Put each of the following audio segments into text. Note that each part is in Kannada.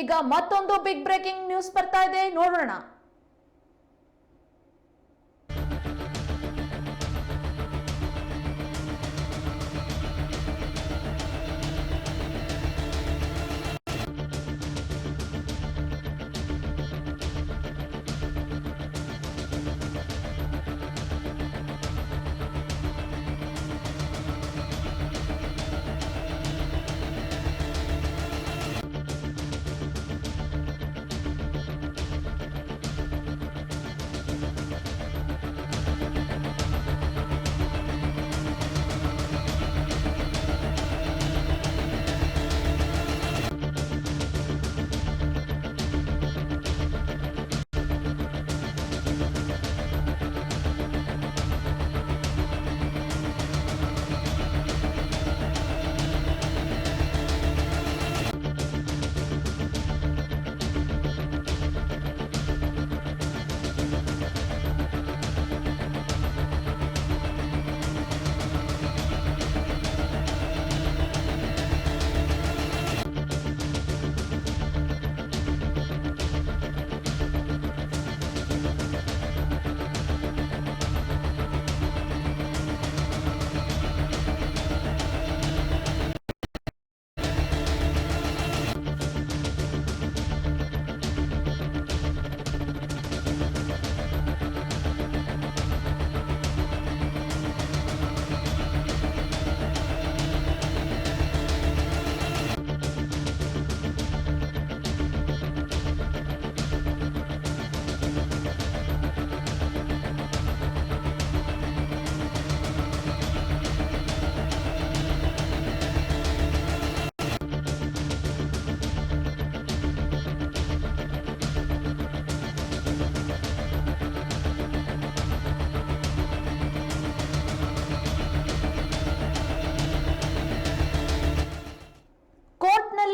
ಈಗ ಮತ್ತೊಂದು ಬಿಗ್ ಬ್ರೇಕಿಂಗ್ ನ್ಯೂಸ್ ಬರ್ತಾ ಇದೆ. ನೋಡೋಣ.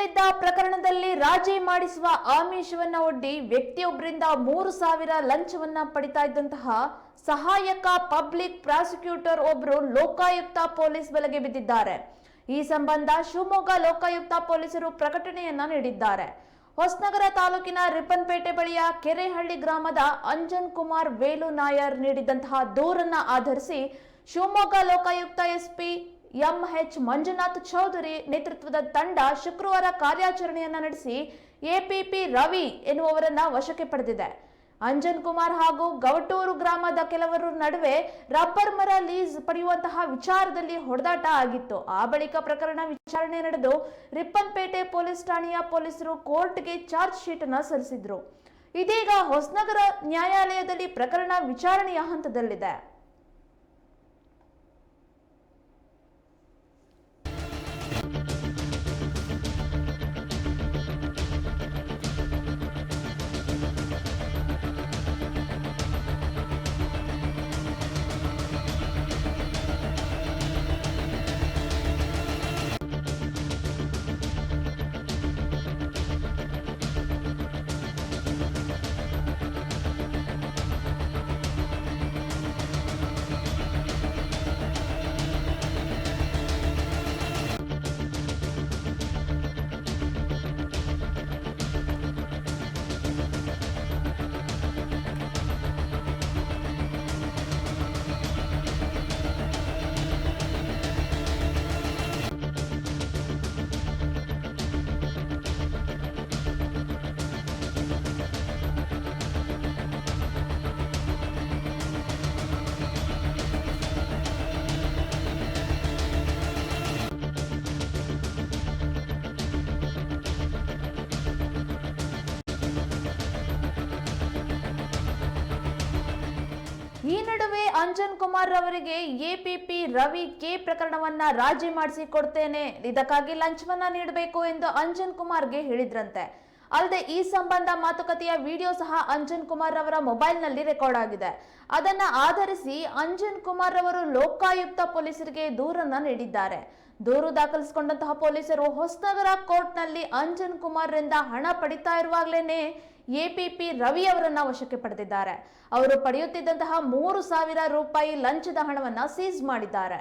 ಕೋರ್ಟ್ನಲ್ಲಿದ್ದ ಪ್ರಕರಣದಲ್ಲಿ ರಾಜಿ ಮಾಡಿಸುವ ಆಮಿಷವನ್ನ ಒಡ್ಡಿ ವ್ಯಕ್ತಿಯೊಬ್ಬರಿಂದ ಮೂರು ಸಾವಿರ ಲಂಚವನ್ನ ಪಡಿತಾ ಇದ್ದಂತಹ ಸಹಾಯಕ ಪಬ್ಲಿಕ್ ಪ್ರಾಸಿಕ್ಯೂಟರ್ ಒಬ್ಬರು ಲೋಕಾಯುಕ್ತ ಪೊಲೀಸ್ ಬಲೆಗೆ ಬಿದ್ದಿದ್ದಾರೆ. ಈ ಸಂಬಂಧ ಶಿವಮೊಗ್ಗ ಲೋಕಾಯುಕ್ತ ಪೊಲೀಸರು ಪ್ರಕಟಣೆಯನ್ನ ನೀಡಿದ್ದಾರೆ. ಹೊಸನಗರ ತಾಲೂಕಿನ ರಿಪ್ಪನ್ಪೇಟೆ ಬಳಿಯ ಕೆರೆಹಳ್ಳಿ ಗ್ರಾಮದ ಅಂಜನ್ ಕುಮಾರ್ ವೇಲು ನಾಯರ್ ನೀಡಿದಂತಹ ದೂರನ್ನ ಆಧರಿಸಿ ಶಿವಮೊಗ್ಗ ಲೋಕಾಯುಕ್ತ ಎಸ್ಪಿ ಎಂಎಚ್ ಮಂಜುನಾಥ್ ಚೌಧರಿ ನೇತೃತ್ವದ ತಂಡ ಶುಕ್ರವಾರ ಕಾರ್ಯಾಚರಣೆಯನ್ನ ನಡೆಸಿ ಎಪಿಪಿ ರವಿ ಎನ್ನುವವರನ್ನ ವಶಕ್ಕೆ ಪಡೆದಿದೆ. ಅಂಜನ್ ಕುಮಾರ್ ಹಾಗೂ ಗವಟೂರು ಗ್ರಾಮದ ಕೆಲವರ ನಡುವೆ ರಬ್ಬರ್ ಮರ ಲೀಸ್ ಪಡೆಯುವಂತಹ ವಿಚಾರದಲ್ಲಿ ಹೊಡೆದಾಟ ಆಗಿತ್ತು. ಆ ಬಳಿಕ ಪ್ರಕರಣ ವಿಚಾರಣೆ ನಡೆದು ರಿಪ್ಪನ್ಪೇಟೆ ಪೊಲೀಸ್ ಠಾಣೆಯ ಪೊಲೀಸರು ಕೋರ್ಟ್ಗೆ ಚಾರ್ಜ್ ಶೀಟ್ ಅನ್ನು ಸಲ್ಲಿಸಿದ್ರು. ಇದೀಗ ಹೊಸನಗರ ನ್ಯಾಯಾಲಯದಲ್ಲಿ ಪ್ರಕರಣ ವಿಚಾರಣೆಯ ಹಂತದಲ್ಲಿದೆ. ಅಂಜನ್ ಕುಮಾರ್ ರವರಿಗೆ ಎಪಿಪಿ ರವಿ ಕೆ ಪ್ರಕರಣವನ್ನ ರಾಜಿ ಮಾಡಿಸಿ ಕೊಡ್ತೇನೆ. ಇದಕ್ಕಾಗಿ ಲಂಚವನ್ನ ನೀಡಬೇಕು ಎಂದು ಅಂಜನ್ ಕುಮಾರ್ಗೆ ಹೇಳಿದ್ರಂತೆ. ಅಲ್ಲದೆ ಈ ಸಂಬಂಧ ಮಾತುಕತೆಯ ವಿಡಿಯೋ ಸಹ ಅಂಜನ್ ಕುಮಾರ್ ಅವರ ಮೊಬೈಲ್ನಲ್ಲಿ ರೆಕಾರ್ಡ್ ಆಗಿದೆ. ಅದನ್ನ ಆಧರಿಸಿ ಅಂಜನ್ ಕುಮಾರ್ ಅವರು ಲೋಕಾಯುಕ್ತ ಪೊಲೀಸರಿಗೆ ದೂರನ್ನ ನೀಡಿದ್ದಾರೆ. ದೂರು ದಾಖಲಿಸಿಕೊಂಡಂತಹ ಪೊಲೀಸರು ಹೊಸನಗರ ಕೋರ್ಟ್ನಲ್ಲಿ ಅಂಜನ್ ಕುಮಾರ್ರಿಂದ ಹಣ ಪಡಿತಾ ಇರುವಾಗಲೇನೆ ಎಪಿಪಿ ರವಿ ಅವರನ್ನ ವಶಕ್ಕೆ ಪಡೆದಿದ್ದಾರೆ. ಅವರು ಪಡೆಯುತ್ತಿದ್ದಂತಹ ಮೂರು ಸಾವಿರ ರೂಪಾಯಿ ಲಂಚದ ಹಣವನ್ನ ಸೀಸ್ ಮಾಡಿದ್ದಾರೆ.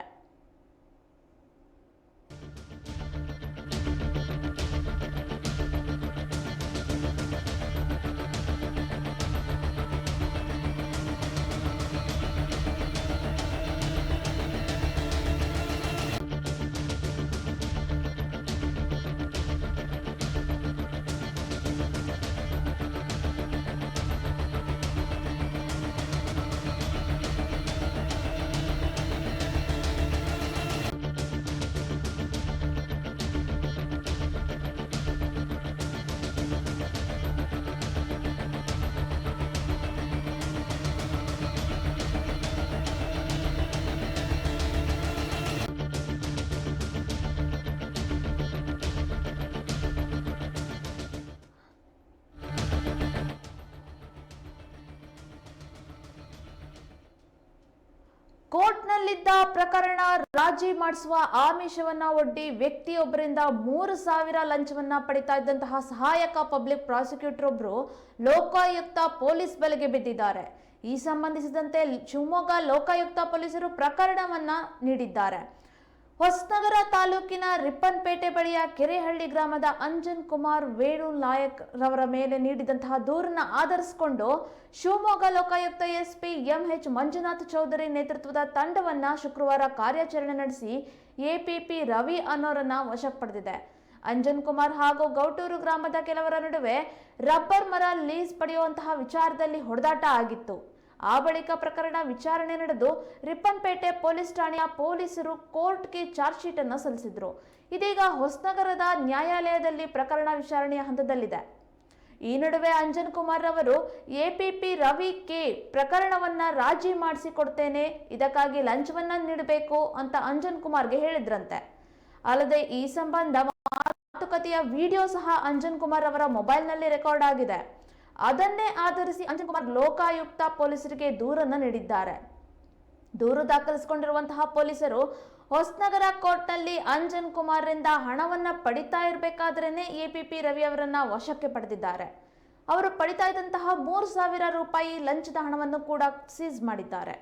ನಡೆದಿದ್ದ ಪ್ರಕರಣ ರಾಜಿ ಮಾಡಿಸುವ ಆಮಿಷವನ್ನ ಒಡ್ಡಿ ವ್ಯಕ್ತಿಯೊಬ್ಬರಿಂದ ಮೂರು ಸಾವಿರ ಲಂಚವನ್ನ ಪಡಿತಾ ಇದ್ದಂತಹ ಸಹಾಯಕ ಪಬ್ಲಿಕ್ ಪ್ರಾಸಿಕ್ಯೂಟರ್ ಒಬ್ರು ಲೋಕಾಯುಕ್ತ ಪೊಲೀಸ್ ಬಲೆಗೆ ಬಿದ್ದಿದ್ದಾರೆ. ಈ ಸಂಬಂಧಿಸಿದಂತೆ ಶಿವಮೊಗ್ಗ ಲೋಕಾಯುಕ್ತ ಪೊಲೀಸರು ಪ್ರಕರಣವನ್ನ ನೀಡಿದ್ದಾರೆ. ಹೊಸನಗರ ತಾಲೂಕಿನ ರಿಪ್ಪನ್ಪೇಟೆ ಬಳಿಯ ಕೆರೆಹಳ್ಳಿ ಗ್ರಾಮದ ಅಂಜನ್ ಕುಮಾರ್ ವೇಣು ನಾಯಕ್ ರವರ ಮೇಲೆ ನೀಡಿದಂತಹ ದೂರನ್ನ ಆಧರಿಸಿಕೊಂಡು ಶಿವಮೊಗ್ಗ ಲೋಕಾಯುಕ್ತ ಎಸ್ಪಿ ಎಂಎಚ್ ಮಂಜುನಾಥ್ ಚೌಧರಿ ನೇತೃತ್ವದ ತಂಡವನ್ನ ಶುಕ್ರವಾರ ಕಾರ್ಯಾಚರಣೆ ನಡೆಸಿ ಎಪಿಪಿ ರವಿ ಅನ್ನೋರನ್ನ ವಶಕ್ಕೆ ಪಡೆದಿದೆ. ಅಂಜನ್ ಕುಮಾರ್ ಹಾಗೂ ಗೌಟೂರು ಗ್ರಾಮದ ಕೆಲವರ ನಡುವೆ ರಬ್ಬರ್ ಮರ ಲೀಸ್ ಪಡೆಯುವಂತಹ ವಿಚಾರದಲ್ಲಿ ಹೊಡೆದಾಟ ಆಗಿತ್ತು. ಆ ಬಳಿಕ ಪ್ರಕರಣ ವಿಚಾರಣೆ ನಡೆದು ರಿಪ್ಪನ್ಪೇಟೆ ಪೊಲೀಸ್ ಠಾಣೆಯ ಪೊಲೀಸರು ಕೋರ್ಟ್ಗೆ ಚಾರ್ಜ್ ಶೀಟ್ ಅನ್ನು ಸಲ್ಲಿಸಿದ್ರು. ಇದೀಗ ಹೊಸನಗರದ ನ್ಯಾಯಾಲಯದಲ್ಲಿ ಪ್ರಕರಣ ವಿಚಾರಣೆಯ ಹಂತದಲ್ಲಿದೆ. ಈ ನಡುವೆ ಅಂಜನ್ ಕುಮಾರ್ ಅವರು ಎಪಿಪಿ ರವಿ ಕೆ ಪ್ರಕರಣವನ್ನ ರಾಜಿ ಮಾಡಿಸಿಕೊಡ್ತೇನೆ, ಇದಕ್ಕಾಗಿ ಲಂಚವನ್ನ ನೀಡಬೇಕು ಅಂತ ಅಂಜನ್ ಕುಮಾರ್ಗೆ ಹೇಳಿದ್ರಂತೆ. ಅಲ್ಲದೆ ಈ ಸಂಬಂಧ ಮಾತುಕತೆಯ ವಿಡಿಯೋ ಸಹ ಅಂಜನ್ ಕುಮಾರ್ ಅವರ ಮೊಬೈಲ್ನಲ್ಲಿ ರೆಕಾರ್ಡ್ ಆಗಿದೆ. ಅದನ್ನೇ ಆಧರಿಸಿ ಅಂಜನ್ ಕುಮಾರ್ ಲೋಕಾಯುಕ್ತ ಪೊಲೀಸರಿಗೆ ದೂರನ್ನು ನೀಡಿದ್ದಾರೆ. ದೂರು ದಾಖಲಿಸಿಕೊಂಡಿರುವಂತಹ ಪೊಲೀಸರು ಹೊಸನಗರ ಕೋರ್ಟ್ನಲ್ಲಿ ಅಂಜನ್ ಕುಮಾರ್ರಿಂದ ಹಣವನ್ನು ಪಡಿತಾ ಇರಬೇಕಾದ್ರೇನೆ ಎಪಿಪಿ ರವಿ ಅವರನ್ನ ವಶಕ್ಕೆ ಪಡೆದಿದ್ದಾರೆ. ಅವರು ಪಡಿತಾ ಇದ್ದಂತಹ ಮೂರು ಸಾವಿರ ರೂಪಾಯಿ ಲಂಚದ ಹಣವನ್ನು ಕೂಡ ಸೀಸ್ ಮಾಡಿದ್ದಾರೆ.